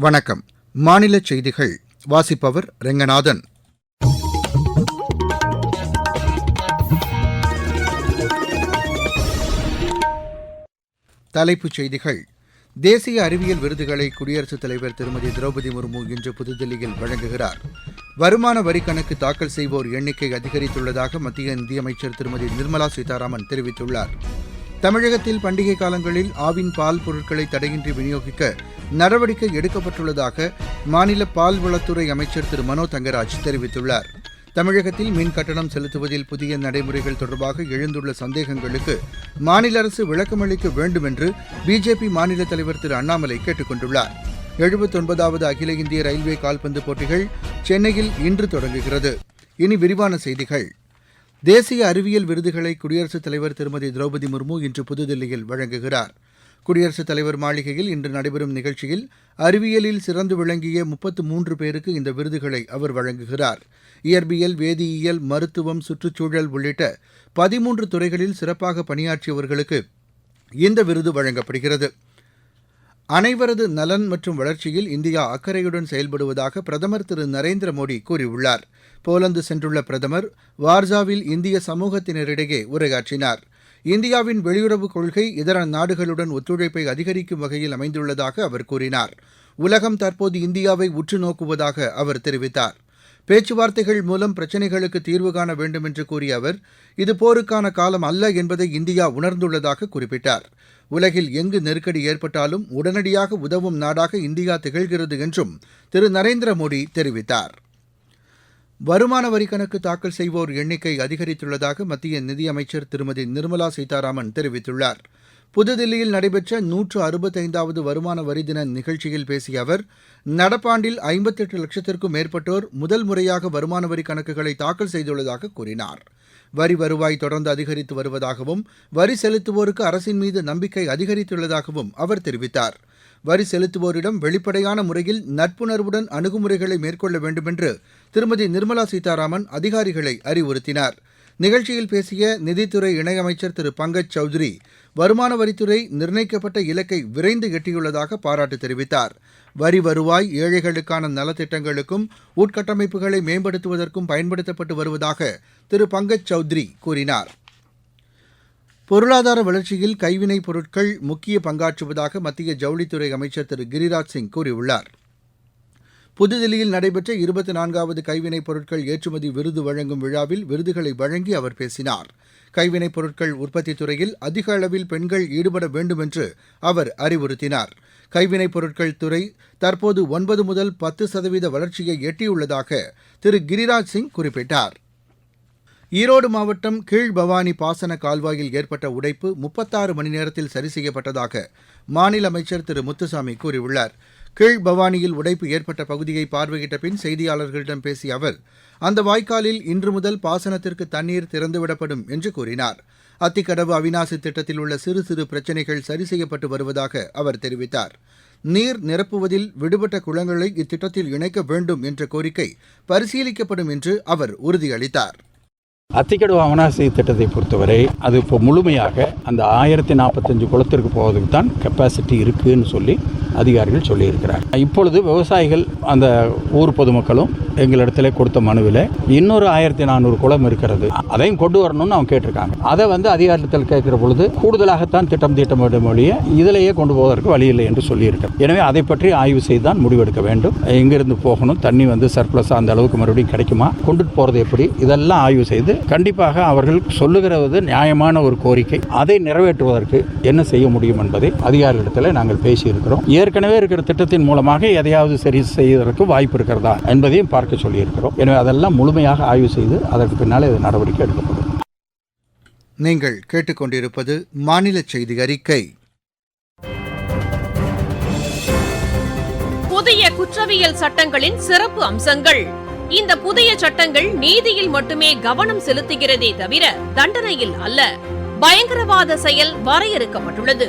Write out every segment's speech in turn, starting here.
வணக்கம். மாநில செய்திகள். வாசிப்பவர் ரெங்கநாதன். தலைப்புச் செய்திகள். தேசிய அறிவியல் விருதுகளை குடியரசுத் தலைவர் திருமதி திரௌபதி முர்மு இன்று புதுதில்லியில் வழங்குகிறார். வருமான வரி கணக்கு தாக்கல் செய்வோர் எண்ணிக்கை அதிகரித்துள்ளதாக மத்திய நிதியமைச்சர் திருமதி நிர்மலா சீதாராமன் தெரிவித்துள்ளார். தமிழகத்தில் பண்டிகை காலங்களில் ஆவின் பால் பொருட்களை தடையின்றி விநியோகிக்க நடவடிக்கை எடுக்கப்பட்டுள்ளதாக மாநில பால்வளத்துறை அமைச்சர் திரு. மனோ தங்கராஜ் தெரிவித்துள்ளார். தமிழகத்தில் மின் கட்டணம் செலுத்துவதில் புதிய நடைமுறைகள் தொடர்பாக எழுந்துள்ள சந்தேகங்களுக்கு மாநில அரசு விளக்கமளிக்க வேண்டும் என்று பிஜேபி மாநில தலைவர் திரு. அண்ணாமலை கேட்டுக் கொண்டுள்ளார். எழுபத்தொன்பதாவது அகில இந்திய ரயில்வே கால்பந்து போட்டிகள் சென்னையில் இன்று தொடங்குகிறது. இனி விரிவான செய்திகள். தேசிய அறிவியல் விருதுகளை குடியரசுத் தலைவர் திருமதி திரௌபதி முர்மு இன்று புதுதில்லியில் வழங்குகிறார். குடியரசுத் தலைவர் மாளிகையில் இன்று நடைபெறும் நிகழ்ச்சியில் அறிவியலில் சிறந்து விளங்கிய முப்பத்து மூன்று பேருக்கு இந்த விருதுகளை அவர் வழங்குகிறார். இயற்பியல் வேதியியல் மருத்துவம் சுற்றுச்சூழல் உள்ளிட்ட பதிமூன்று துறைகளில் சிறப்பாக பணியாற்றியவர்களுக்கு இந்த விருது வழங்கப்படுகிறது. அனைவரது நலன் மற்றும் வளர்ச்சியில் இந்தியா அக்கறையுடன் செயல்படுவதாக பிரதமர் திரு நரேந்திர மோடி கூறியுள்ளார். போலந்து சென்றுள்ள பிரதமர் வார்சாவில் இந்திய சமூகத்தினரிடையே உரையாற்றினார். இந்தியாவின் வெளியுறவு கொள்கை இதர நாடுகளுடன் ஒத்துழைப்பை அதிகரிக்கும் வகையில் அமைந்துள்ளதாக அவர் கூறினார். உலகம் தற்போது இந்தியாவை உற்று நோக்குவதாக அவர் தெரிவித்தார். பேச்சுவார்த்தைகள் மூலம் பிரச்சினைகளுக்கு தீர்வு காண வேண்டும் என்று கூறிய அவர் இது போருக்கான காலம் அல்ல என்பதை இந்தியா உணர்ந்துள்ளதாக குறிப்பிட்டார். உலகில் எங்கு நெருக்கடி ஏற்பட்டாலும் உடனடியாக உதவும் நாடாக இந்தியா திகழ்கிறது என்றும் திரு நரேந்திர மோடி தெரிவித்தார். வருமான வரி கணக்கு தாக்கல் செய்வோர் எண்ணிக்கை அதிகரித்துள்ளதாக மத்திய நிதியமைச்சர் திருமதி நிர்மலா சீதாராமன் தெரிவித்துள்ளார். புதுதில்லியில் நடைபெற்ற நூற்று அறுபத்தைந்தாவது வருமான வரி தின நிகழ்ச்சியில் பேசிய அவர் நடப்பாண்டில் ஐம்பத்தெட்டு லட்சத்திற்கும் மேற்பட்டோர் முதல் முறையாக வருமான வரி கணக்குகளை தாக்கல் செய்துள்ளதாக கூறினார். வரி வருவாய் தொடர்ந்து அதிகரித்து வருவதாகவும் வரி செலுத்துவோருக்கு அரசின் மீது நம்பிக்கை அதிகரித்துள்ளதாகவும் அவர் தெரிவித்தார். வரி செலுத்துவோரிடம் வெளிப்படையான முறையில் நட்புணர்வுடன் அணுகுமுறைகளை மேற்கொள்ள வேண்டுமென்று திருமதி நிர்மலா சீதாராமன் அதிகாரிகளை அறிவுறுத்தினார். நிகழ்ச்சியில் பேசிய நிதித்துறை இணையமைச்சர் திரு பங்கஜ் சௌத்ரி வருமான வரித்துறை நிர்ணயிக்கப்பட்ட இலக்கை விரைந்து எட்டியுள்ளதாக பாராட்டு தெரிவித்தார். வரி வருவாய் ஏழைகளுக்கான நலத்திட்டங்களுக்கும் உட்கட்டமைப்புகளை மேம்படுத்துவதற்கும் பயன்படுத்தப்பட்டு வருவதாக திரு பங்கஜ் சௌத்ரி கூறினார். பொருளாதார வளர்ச்சியில் கைவினைப் பொருட்கள் முக்கிய பங்காற்றுவதாக மத்திய ஜவுளித்துறை அமைச்சர் திரு கிரிராஜ் சிங் கூறியுள்ளார். புதுதில்லியில் நடைபெற்ற இருபத்தி நான்காவது கைவினைப் பொருட்கள் ஏற்றுமதி விருது வழங்கும் விழாவில் விருதுகளை வழங்கி அவர் பேசினார். கைவினைப் பொருட்கள் உற்பத்தி துறையில் அதிக அளவில் பெண்கள் ஈடுபட வேண்டும் என்று அவர் அறிவுறுத்தினார். கைவினைப் பொருட்கள் துறை தற்போது ஒன்பது முதல் பத்து சதவீத வளர்ச்சியை எட்டியுள்ளதாக திரு கிரிராஜ் சிங் குறிப்பிட்டார். ஈரோடு மாவட்டம் கீழ்பவானி பாசன கால்வாயில் ஏற்பட்ட உடைப்பு முப்பத்தாறு மணி நேரத்தில் சரி செய்யப்பட்டதாக மாநில அமைச்சர் திரு முத்துசாமி கூறியுள்ளார். கீழ்பவானியில் உடைப்பு ஏற்பட்ட பகுதியை பார்வையிட்ட பின் செய்தியாளர்களிடம் பேசிய அவர் அந்த வாய்க்காலில் இன்று முதல் பாசனத்திற்கு தண்ணீர் திறந்துவிடப்படும் என்று கூறினார். அத்திக்கடவு அவிநாசி திட்டத்தில் உள்ள சிறு சிறு பிரச்சினைகள் சரி செய்யப்பட்டு வருவதாக அவர் தெரிவித்தார். நீர் நிரப்புவதில் விடுபட்ட குளங்களை இத்திட்டத்தில் இணைக்க வேண்டும் என்ற கோரிக்கை பரிசீலிக்கப்படும் என்று அவர் உறுதியளித்தார். அத்திக்கடு அவனாசி திட்டத்தை பொறுத்தவரை அது இப்போ முழுமையாக அந்த ஆயிரத்தி நாற்பத்தஞ்சு குளத்திற்கு போவதுக்கு தான் கெப்பாசிட்டி இருக்குன்னு சொல்லி அதிகாரிகள் சொல்லியிருக்கிறார். இப்பொழுது விவசாயிகள் அந்த ஊர் பொதுமக்களும் எங்களிடத்துல கொடுத்த மனுவில் இன்னொரு ஆயிரத்தி நானூறு குளம் இருக்கிறது. அதையும் கொண்டு வரணும்னு அவங்க கேட்டிருக்காங்க. அதை வந்து அதிகாரத்தில் கேட்கிற பொழுது கூடுதலாகத்தான் திட்டம் தீட்ட வேண்டும் மொழிய இதிலேயே கொண்டு போவதற்கு வழி இல்லை என்று சொல்லியிருக்கார் எனவே அதை பற்றி ஆய்வு செய்து தான் முடிவெடுக்க வேண்டும். எங்கிருந்து போகணும்? தண்ணி வந்து சர்ப்ளஸ் அந்த அளவுக்கு மறுபடியும் கிடைக்குமா? கொண்டுட்டு போகிறது எப்படி? இதெல்லாம் ஆய்வு செய்து கண்டிப்பாக அவர்கள் சொல்லுகிறது நியாயமான ஒரு கோரிக்கை. அதை நிறைவேற்றுவதற்கு என்ன செய்ய முடியும் என்பதை அதிகாரிகளிடத்தில் நாங்கள் பேசியிருக்கிறோம். ஏற்கனவே இருக்கிற திட்டத்தின் மூலமாக எதையாவது சரி செய்வதற்கு வாய்ப்பு இருக்கிறதா என்பதையும் பார்க்க சொல்லியிருக்கிறோம். எனவே அதெல்லாம் முழுமையாக ஆய்வு செய்து அதற்கு பின்னால் இது நடவடிக்கை எடுக்கப்படும். நீங்கள் கேட்டுக்கொண்டிருப்பது மாநில செய்தி அறிக்கை. புதிய குற்றவியல் சட்டங்களின் சிறப்பு அம்சங்கள். இந்த புதிய சட்டங்கள் நீதியில் மட்டுமே கவனம் செலுத்துகிறதே தவிர தண்டனையில் அல்ல. பயங்கரவாத செயல் வரையறுக்கப்பட்டுள்ளது.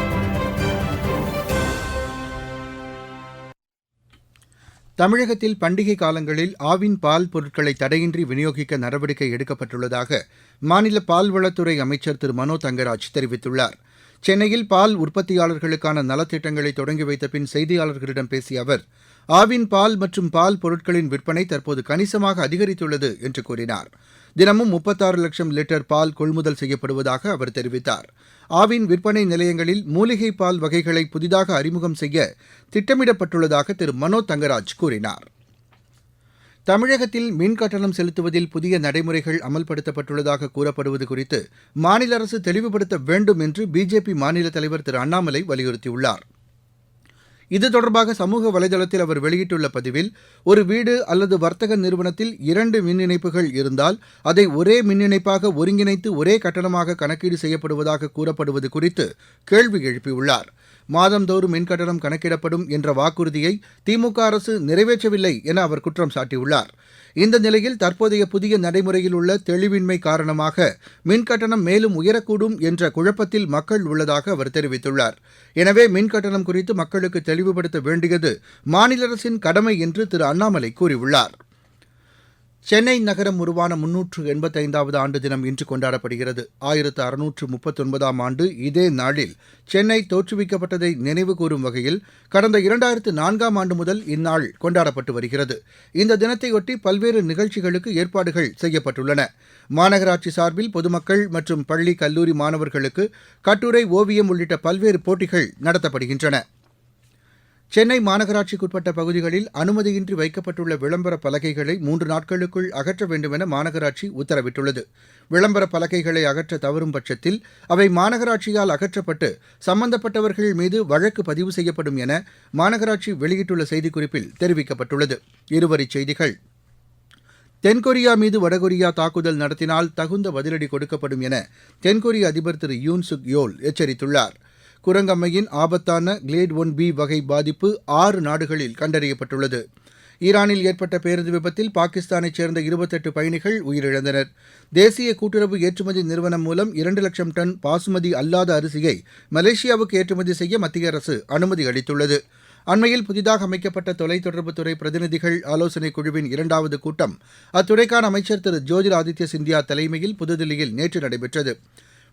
தமிழகத்தில் பண்டிகை காலங்களில் ஆவின் பால் பொருட்களை தடையின்றி விநியோகிக்க நடவடிக்கை எடுக்கப்பட்டுள்ளதாக மாநில பால்வளத்துறை அமைச்சர் திரு. மனோ தங்கராஜ் தெரிவித்துள்ளார். சென்னையில் பால் உற்பத்தியாளர்களுக்கான நலத்திட்டங்களை தொடங்கி வைத்த பின் செய்தியாளர்களிடம் பேசிய அவர் ஆவின் பால் மற்றும் பால் பொருட்களின் விற்பனை தற்போது கணிசமாக அதிகரித்துள்ளது என்று கூறினார். தினமும் முப்பத்தாறு லட்சம் லிட்டர் பால் கொள்முதல் செய்யப்படுவதாக அவர் தெரிவித்தார். ஆவின் விற்பனை நிலையங்களில் மூலிகை பால் வகைகளை புதிதாக அறிமுகம் செய்ய திட்டமிடப்பட்டுள்ளதாக திரு. மனோ தங்கராஜ் கூறினார். தமிழகத்தில் மின் கட்டணம் செலுத்துவதில் புதிய நடைமுறைகள் அமல்படுத்தப்பட்டுள்ளதாக கூறப்படுவது குறித்து மாநில அரசு தெளிவுபடுத்த வேண்டும் என்று பிஜேபி மாநில தலைவர் திரு. அண்ணாமலை வலியுறுத்தியுள்ளார். இது தொடர்பாக சமூக வலைதளத்தில் அவர் வெளியிட்டுள்ள பதிவில் ஒரு வீடு அல்லது வர்த்தக நிறுவனத்தில் இரண்டு மின் இணைப்புகள் இருந்தால் அதை ஒரே மின் இணைப்பாக ஒருங்கிணைத்து ஒரே கட்டணமாக கணக்கீடு செய்யப்படுவதாக கூறப்படுவது குறித்து கேள்வி எழுப்பியுள்ளார். மாதந்தோறும் மின் கட்டணம் கணக்கிடப்படும் என்ற வாக்குறுதியை திமுக அரசு நிறைவேற்றவில்லை என அவர் குற்றம் சாட்டியுள்ளார். இந்த நிலையில் தற்போதைய புதிய நடைமுறையில் உள்ள தெளிவின்மை காரணமாக மின் கட்டணம் மேலும் உயரக்கூடும் என்ற குழப்பத்தில் மக்கள் உள்ளதாக அவர் தெரிவித்துள்ளார். எனவே மின் கட்டணம் குறித்து மக்களுக்கு தெளிவுபடுத்த வேண்டியது மாநில அரசின் கடமை என்று திரு அண்ணாமலை கூறியுள்ளார். சென்னை நகரம் உருவான முன்னூற்று எண்பத்தைந்தாவது ஆண்டு தினம் இன்று கொண்டாடப்படுகிறது. ஆயிரத்து அறுநூற்று முப்பத்தொன்பதாம் ஆண்டு இதே நாளில் சென்னை தோற்றுவிக்கப்பட்டதை நினைவு கூறும் வகையில் கடந்த இரண்டாயிரத்து நான்காம் ஆண்டு முதல் இந்நாள் கொண்டாடப்பட்டு வருகிறது. இந்த தினத்தையொட்டி பல்வேறு நிகழ்ச்சிகளுக்கு ஏற்பாடுகள் செய்யப்பட்டுள்ளன. மாநகராட்சி சார்பில் பொதுமக்கள் மற்றும் பள்ளி கல்லூரி மாணவர்களுக்கு கட்டுரை ஓவியம் உள்ளிட்ட பல்வேறு போட்டிகள் நடத்தப்படுகின்றன. சென்னை மாநகராட்சிக்குட்பட்ட பகுதிகளில் அனுமதியின்றி வைக்கப்பட்டுள்ள விளம்பர பலகைகளை மூன்று நாட்களுக்குள் அகற்ற வேண்டுமென மாநகராட்சி உத்தரவிட்டுள்ளது. விளம்பர பலகைகளை அகற்ற தவறும் பட்சத்தில் அவை மாநகராட்சியால் அகற்றப்பட்டு சம்பந்தப்பட்டவர்கள் மீது வழக்கு பதிவு செய்யப்படும் என மாநகராட்சி வெளியிட்டுள்ள செய்திக்குறிப்பில் தெரிவிக்கப்பட்டுள்ளது. இருவரிச் செய்திகள். தென்கொரியா மீது வடகொரியா தாக்குதல் நடத்தினால் தகுந்த பதிலடி கொடுக்கப்படும் என தென்கொரிய அதிபர் திரு யூன் சுக் யோல் எச்சரித்துள்ளார். குரங்கம்மையின் ஆபத்தான கிளேட் ஒன் பி வகை பாதிப்பு ஆறு நாடுகளில் கண்டறியப்பட்டுள்ளது. ஈரானில் ஏற்பட்ட பேருந்து விபத்தில் பாகிஸ்தானைச் சேர்ந்த இருபத்தெட்டு பயணிகள் உயிரிழந்தனர். தேசிய கூட்டுறவு ஏற்றுமதி நிறுவனம் மூலம் இரண்டு லட்சம் டன் பாசுமதி அல்லாத அரிசியை மலேசியாவுக்கு ஏற்றுமதி செய்ய மத்திய அரசு அனுமதி அளித்துள்ளது. அண்மையில் புதிதாக அமைக்கப்பட்ட தொலைத்தொடர்புத்துறை பிரதிநிதிகள் ஆலோசனைக் குழுவின் இரண்டாவது கூட்டம் அத்துறைக்கான அமைச்சர் திரு ஜோதிர் ஆதித்ய சிந்தியா தலைமையில் புதுதில்லியில் நேற்று நடைபெற்றது.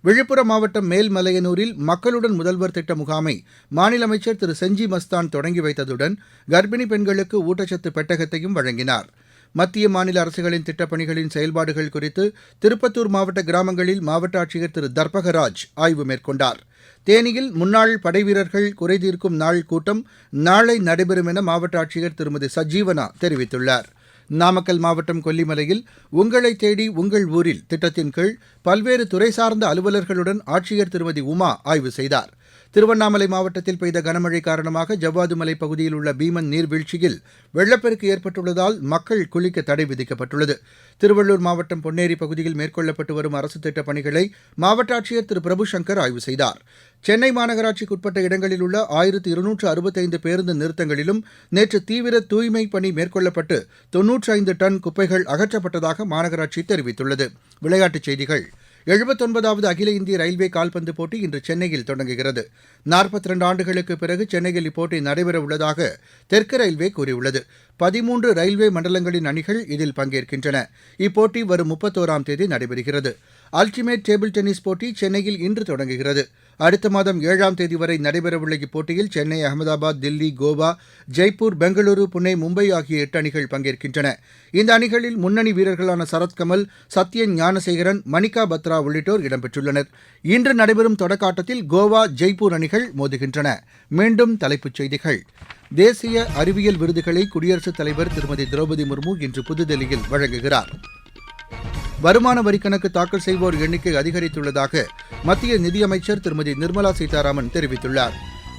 விழுப்புரம் மாவட்டம் மேல்மலையனூரில் மக்களுடன் முதல்வர் திட்ட முகாமை மாநில அமைச்சர் திரு செஞ்சி மஸ்தான் தொடங்கி வைத்ததுடன் கர்ப்பிணி பெண்களுக்கு ஊட்டச்சத்து பெட்டகத்தையும் வழங்கினார். மத்திய மாநில அரசுகளின் திட்டப்பணிகளின் செயல்பாடுகள் குறித்து திருப்பத்தூர் மாவட்ட கிராமங்களில் மாவட்ட ஆட்சியர் திரு தர்பகராஜ் ஆய்வு மேற்கொண்டார். தேனியில் முன்னாள் படைவீரர்கள் குறைதீர்க்கும் நாள் கூட்டம் நாளை நடைபெறும் என மாவட்ட ஆட்சியர் திருமதி சஜீவனா தெரிவித்துள்ளார். நாமக்கல் மாவட்டம் கொல்லிமலையில் உங்களை தேடி உங்கள் ஊரில் திட்டத்தின் கீழ் பல்வேறு துறை சார்ந்த அலுவலர்களுடன் ஆட்சியர் திருமதி உமா ஆய்வு செய்தார். திருவண்ணாமலை மாவட்டத்தில் பெய்த கனமழை காரணமாக ஜவ்வாது மலை பகுதியில் உள்ள பீமன் நீர்வீழ்ச்சியில் வெள்ளப்பெருக்கு ஏற்பட்டுள்ளதால் மக்கள் குளிக்க தடை விதிக்கப்பட்டுள்ளது. திருவள்ளூர் மாவட்டம் பொன்னேரி பகுதியில் மேற்கொள்ளப்பட்டு வரும் அரசு திட்டப் பணிகளை மாவட்ட ஆட்சியர் திரு. பிரபு சங்கர் ஆய்வு செய்தார். சென்னை மாநகராட்சிக்குட்பட்ட இடங்களில் உள்ள ஆயிரத்து இருநூற்று அறுபத்தைந்து பேருந்து நிறுத்தங்களிலும் நேற்று தீவிர தூய்மை பணி மேற்கொள்ளப்பட்டு தொன்னூற்றி ஐந்து டன் குப்பைகள் அகற்றப்பட்டதாக மாநகராட்சி தெரிவித்துள்ளது. விளையாட்டுச் செய்திகள். எழுபத்தொன்பதாவது அகில இந்திய ரயில்வே கால்பந்து போட்டி இன்று சென்னையில் தொடங்குகிறது. நாற்பத்தி ரெண்டு ஆண்டுகளுக்கு பிறகு சென்னையில் இப்போட்டி நடைபெற உள்ளதாக தெற்கு ரயில்வே கூறியுள்ளது. பதிமூன்று ரயில்வே மண்டலங்களின் அணிகள் இதில் பங்கேற்கின்றன. இப்போட்டி வரும் முப்பத்தோராம் தேதி நடைபெறுகிறது. அல்டிமேட் டேபிள் டென்னிஸ் போட்டி சென்னையில் இன்று தொடங்குகிறது. அடுத்த மாதம் ஏழாம் தேதி வரை நடைபெறவுள்ள இப்போட்டியில் சென்னை அகமதாபாத் தில்லி கோவா ஜெய்ப்பூர் பெங்களூரு புனே மும்பை ஆகிய எட்டு அணிகள் பங்கேற்கின்றன. இந்த அணிகளில் முன்னணி வீரர்களான சரத்கமல் சத்யன் ஞானசேகரன் மணிகா பத்ரா உள்ளிட்டோர் இடம்பெற்றுள்ளனர். இன்று நடைபெறும் தொடக்க ஆட்டத்தில் கோவா ஜெய்ப்பூர் அணிகள் மோதுகின்றன. மீண்டும் தலைப்புச் செய்திகள். தேசிய அறிவியல் விருதுகளை குடியரசுத் தலைவர் திருமதி திரௌபதி முர்மு இன்று புதுதில்லியில் வழங்குகிறார். வருமான வரி கணக்கு தாக்கல் செய்வோர் எண்ணிக்கை அதிகரித்துள்ளதாக மத்திய நிதியமைச்சர் திருமதி நிர்மலா சீதாராமன் தெரிவித்துள்ளார்.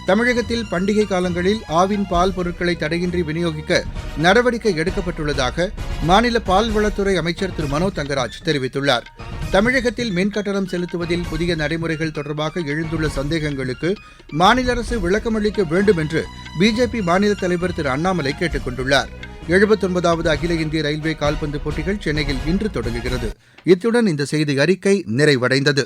தமிழகத்தில் பண்டிகை காலங்களில் ஆவின் பால் பொருட்களை தடையின்றி விநியோகிக்க நடவடிக்கை எடுக்கப்பட்டுள்ளதாக மாநில பால்வளத்துறை அமைச்சர் திரு. மனோ தங்கராஜ் தெரிவித்துள்ளார். தமிழகத்தில் மின் கட்டணம் செலுத்துவதில் புதிய நடைமுறைகள் தொடர்பாக எழுந்துள்ள சந்தேகங்களுக்கு மாநில அரசு விளக்கமளிக்க வேண்டும் என்று பிஜேபி மாநில தலைவர் திரு. அண்ணாமலை கேட்டுக் கொண்டுள்ளாா் எழுபத்தொன்பதாவது அகில இந்திய ரயில்வே கால்பந்து போட்டிகள் சென்னையில் இன்று தொடங்குகிறது. இத்துடன் இந்த செய்தி அறிக்கை நிறைவடைந்தது.